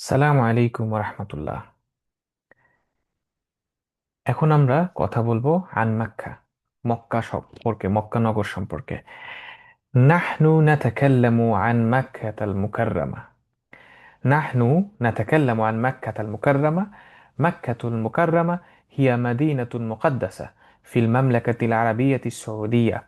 সালাম আলাইকুম রহমতুল্লাহ এখন আমরা কথা বলবো আন মাক্কা মক্কা সম্পর্কে মক্কা নগর সম্পর্কে নাহনু নাতাকাল্লামু আন মাক্কাতাল মুকাররামা نحن نتكلم عن مكة المكرمة مكة المكرمة هي مدينة مقدسة في المملكة العربية السعودية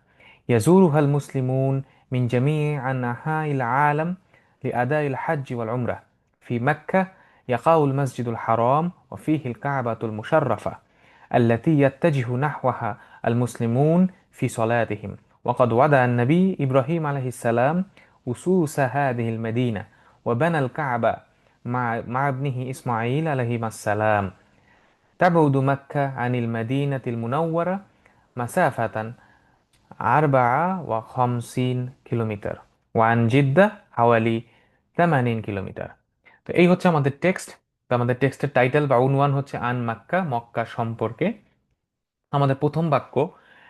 يزورها المسلمون من جميع أنحاء العالم لأداء الحج والعمرة في مكة يقع المسجد الحرام وفيه الكعبة المشرفة التي يتجه نحوها المسلمون في صلاتهم. وقد وضع النبي إبراهيم عليه السلام أسوس هذه المدينة وبنى الكعبة مع, مع ابنه إسماعيل عليهما السلام. تبعد مكة عن المدينة المنورة مسافة أربعة وخمسين كيلومتر وعن جدة حوالي 80 كيلومتر. তো এই হচ্ছে আমাদের টেক্সট তো আমাদের টেক্সটের টাইটেল বা উনওয়ান হচ্ছে আন মাক্কা, মক্কা সম্পর্কে। আমাদের প্রথম বাক্য,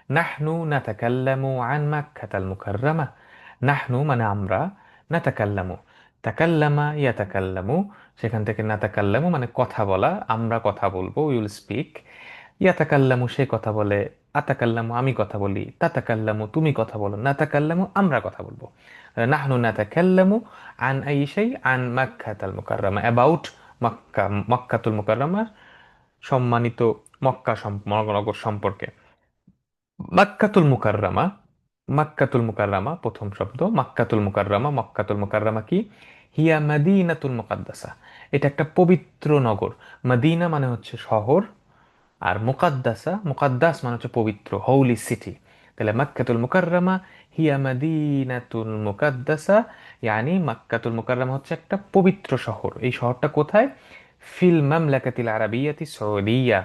নাহনু নাতাকাল্লামু আন মাক্কাতাল মুকাররামা। নাহনু মানে আমরা, নাতাকাল্লামু। তাকাল্লামা ইয়াতাকাল্লামু। সেখান থেকে নাতাকাল্লামু মানে কথা বলা, আমরা কথা বলব উইল স্পিক ইয়াতাকাল্লামু, সে কথা বলে আতাকাল্লামু, আমি কথা বলি। তাতাকাল্লামু, তুমি কথা বলো। না নাতাকাল্লামু, আমরা কথা বলব। নাহনু নাতাকাল্লামু আন আই শাই, আন মাক্কাতাল মুকাররামা। অ্যাবাউট মক্কা, মক্কাতুল মুকাররামা সম্মানিত মক্কা নগর সম্পর্কে। মাক্কাতুল মুকাররামা মাক্কাতুল মুকাররামা, প্রথম শব্দ। মাক্কাতুল মুকাররামা, মক্কাতুল মুকাররামা কি? হিয়া মাদিনাতুল মুকাদ্দাসা। এটা একটা পবিত্র নগর। মাদিনা মানে হচ্ছে শহর। আর মুকাদ্দাসা, মুকাদ্দাস মানে হচ্ছে পবিত্র হৌলি সিটি তাহলে মাক্কাতুল মুকাররামা, হিয়া মাদিনাতুল মুকাদ্দাসা, ইয়ানি মাক্কাতুল মুকাররামা হচ্ছে একটা পবিত্র শহর। এই শহরটা কোথায়? ফিল মামলাকাতিল আরাবিয়াতি সৌদিয়া।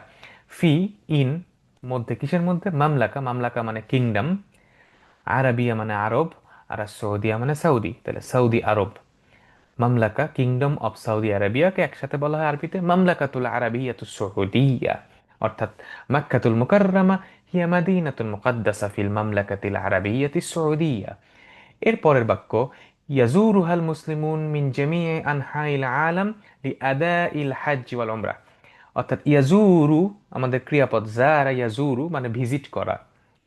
ফি, ইন, মধ্যে, কিসের মধ্যে? মামলাকা মামলাকা মানে কিংডম আরাবিয়া মানে আরব, আর সৌদিয়া মানে সৌদি। তাহলে সৌদি আরব। মামলাকা কিংডম অফ সৌদি আরবিয়াকে একসাথে বলা হয় আরবিতে মামলাকাতুল আরাবিয়াতু সৌদিয়া। অর্থাৎ মাক্কাতুল মুকাররামা হিয়া মাদিনাতুল মুকাদ্দাসা ফিল মামলাকাতিল আরাবিয়াতি সৌদিয়া। এর পরের বাক্য, ইয়াজুরুহাল মুসলিমুন মিন জামিয়ে আনহাইল আলাম লি আদাইল হাজ্জ ওয়াল উমরা। অর্থাৎ ইয়াজুরু, আমাদের ক্রিয়াপদ জারা ইয়াজুরু মানে ভিজিট করা,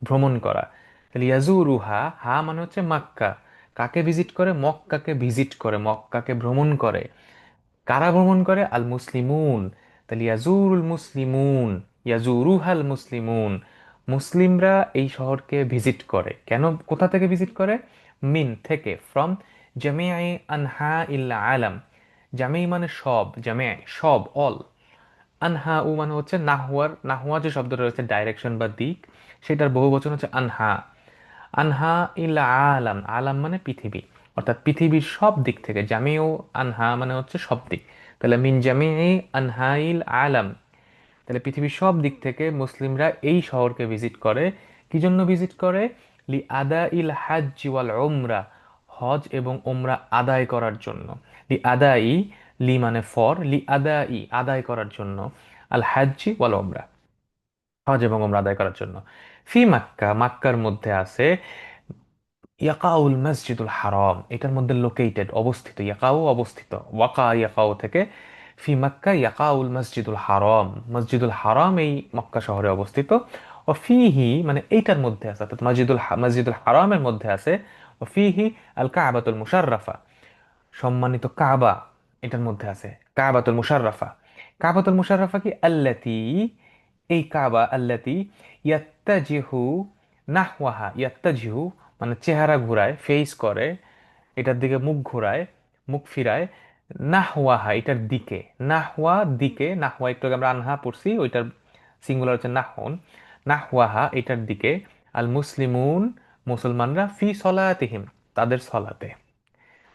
ভ্রমণ করা। তাহলে ইয়াজুরু হা হা মানে হচ্ছে মাক্কা। কাকে ভিজিট করে? মক্কাকে ভিজিট করে, মক্কাকে ভ্রমণ করে। কারা ভ্রমণ করে? আল মুসলিমুন। তাহলে ইয়াজুরুল মুসলিমুন, ইয়াজুরুহাল মুসলিমুন। মুসলিমরা এই শহরকে ভিজিট করে। কেন, কোথা থেকে ভিজিট করে? মিন থেকে ফ্রম জামে আই আনহা ইল্লা আলাম। জামিই মানে সব জামিয়াই সব অল আনহা উ মানে হচ্ছে নাহুয়ার নাহুয়া যে শব্দটা রয়েছে ডাইরেকশন বা দিক, সেটার বহু বচন হচ্ছে আনহা। আনহা ইল্লা আলাম আলাম মানে পৃথিবী। অর্থাৎ পৃথিবীর সব দিক থেকে জামিউ আনহা মানে হচ্ছে সব দিক। তাহলে মিন জামিই আনহাইল আলাম। তাহলে পৃথিবীর সব দিক থেকে মুসলিমরা এই শহরকে ভিজিট করে। কি জন্য ভিজিট করে? লি আদা ইল হাজ ওয়াল ওমরা হজ এবং ওমরা আদায় করার জন্য। লি আদাই, লি মানে ফর, লি আদাই, আদায় করার জন্য। আল হাজ্জি ওয়াল ওমরা হজ এবং ওমরা আদায় করার জন্য। ফি মাক্কা, মাক্কার মধ্যে আছে ইয়াকাউল মসজিদুল হারাম। এটার মধ্যে লোকেটেড অবস্থিত। ইয়াকাউ অবস্থিত। ওয়াকা ইয়াকাউ থেকে ফি মাক্কা ইয়াকাউল মসজিদুল হারাম। মসজিদুল হারাম এই মক্কা শহরে অবস্থিত। ও ফিহি মানে এইটার মধ্যে আছে, অর্থাৎ মসজিদুল মসজিদুল হারামের মধ্যে আছে। ও ফিহি আল কাবাতুল মুশাররাফা। সম্মানিত কাবা, এটার মধ্যে আছে। কাবাতুল মুশাররাফা। কাবাতুল মুশাররাফা কি? আল্লাতি, এই কাবা আল্লাতি ইয়াত্তাজিহু নাহওয়াহা, ইয়াত্তাজিহু মানে চেহারা ঘুরায় ফেস করে, এটার দিকে মুখ ঘোরায়, মুখ ফিরায়, নাহওয়াহা, এটার দিকে, নাহওয়া দিকে, নাহওয়া একটু আগে আমরা আনহা পড়ছি, ওইটার সিঙ্গুলার হচ্ছে নাহন নাহওয়াহা এটার দিকে আল মুসলিমুন মুসলমানরা ফি সলাতিহিম, তাদের সলাতে।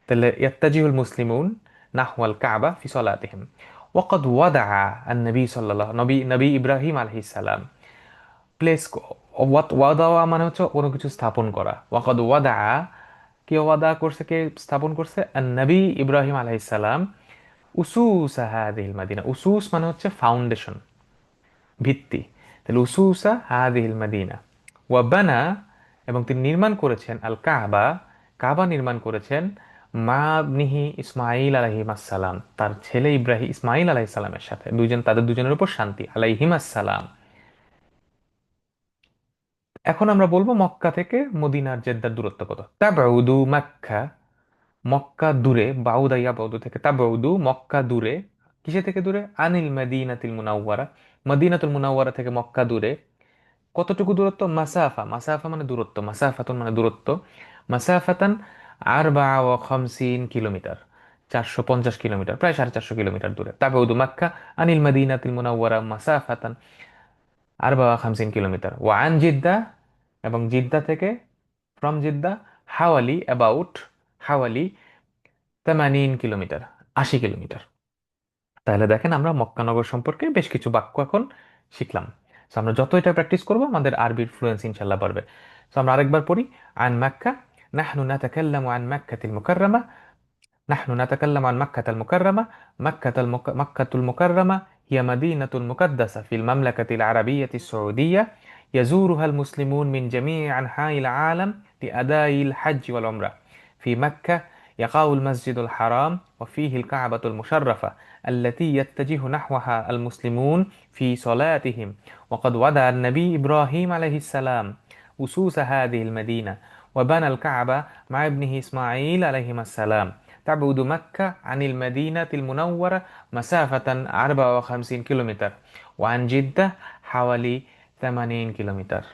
তাহলে ইয়াত্তাজিহুল মুসলিমুন, নাহওয়াল কাবা ফি সলাতিহিম। ওয়াকাদ ওয়াদা আন-নবী সাল্লাল্লাহু নবী নবী ইব্রাহিম আলাইহিস সালাম। প্লেস ওয়াদা মানে হচ্ছে কোনো কিছু স্থাপন করা। ওয়াকাদ ওয়াদা, কে ওয়াদা করছে, কে স্থাপন করছে? নবী ইব্রাহিম আলাইহিস সালাম। উসুস হাদিহিল মাদিনা। উসুস মানে হচ্ছে ফাউন্ডেশন, ভিত্তি। তাহলে উসুসা হাদিহিল মাদিনা। ওয়াবানা এবং তিনি নির্মাণ করেছেন আল কাবা কাবা নির্মাণ করেছেন মা ইবনিহি ইসমাইল আলাইহিম আসসালাম তার ছেলে ইব্রাহিম ইসমাইল আলাইহিস সালামের সাথে। দুজন তাদের দুজনের উপর শান্তি। আলাইহিম আসসালাম এখন আমরা বলব মক্কা থেকে মদিনার জেদ্দার দূরত্ব কত? তাবাউদু মক্কা মক্কা দূরে বাউদু থেকে তাবাউদু মক্কা দূরে, কিসে থেকে দূরে? আনিল মদিনাতিল মুনাওয়ারা। মদিনাতুল মুনাওয়ারা থেকে মক্কা দূরে। কতটুকু দূরত্ব? মাসাফা। মাসাফা মানে দূরত্ব। মাসাফাতুন মানে দূরত্ব। মাসাফাতান আরবা ও খামসিন কিলোমিটার। চারশো পঞ্চাশ কিলোমিটার, প্রায় সাড়ে চারশো কিলোমিটার দূরে। তাবাউদু মাক্কা, আনিল মদিনাতিল মুনাওয়ারা মাসাফাতান আরবা ওয়া খামসিন কিলোমিটার। ওয়ান জিদ্দা এবং জিদ্দা থেকে ফ্রম জিদ্দা, হাওয়ালি অ্যাবাউট হাওয়ালি, তেমানিন কিলোমিটার, আশি কিলোমিটার। তাহলে দেখেন আমরা মক্কানগর সম্পর্কে বেশ কিছু বাক্য এখন শিখলাম। সো আমরা যত এটা প্র্যাকটিস করব, আমাদের আরবির ফ্লুয়েন্স ইনশাল্লাহ পারবে সো আমরা আরেকবার পড়ি, আন মাক্কা, নাহনু নাতাকাল্লাম আন মাক্কাতিল মুকাররামা, নাহনু নাতাকাল্লাম আন মাক্কাতাল মুকাররামা, মাক্কাতাল মাক্কাতুল মুকাররামা, হিয়া মাদিনাতুল মুকাদ্দাসা ফিল মামলাকাতিল আরাবিয়াতিস সৌদিয়া يزورها المسلمون من جميع أنحاء العالم لأداء الحج والعمرة. في مكة يقع المسجد الحرام وفيه الكعبة المشرفة التي يتجه نحوها المسلمون في صلاتهم. وقد وضع النبي إبراهيم عليه السلام أسوس هذه المدينة وبنى الكعبة مع ابنه إسماعيل عليهما السلام. تبعد مكة عن المدينة المنورة مسافة 54 كيلومتر وعن جدة حوالي 80 kilómetros.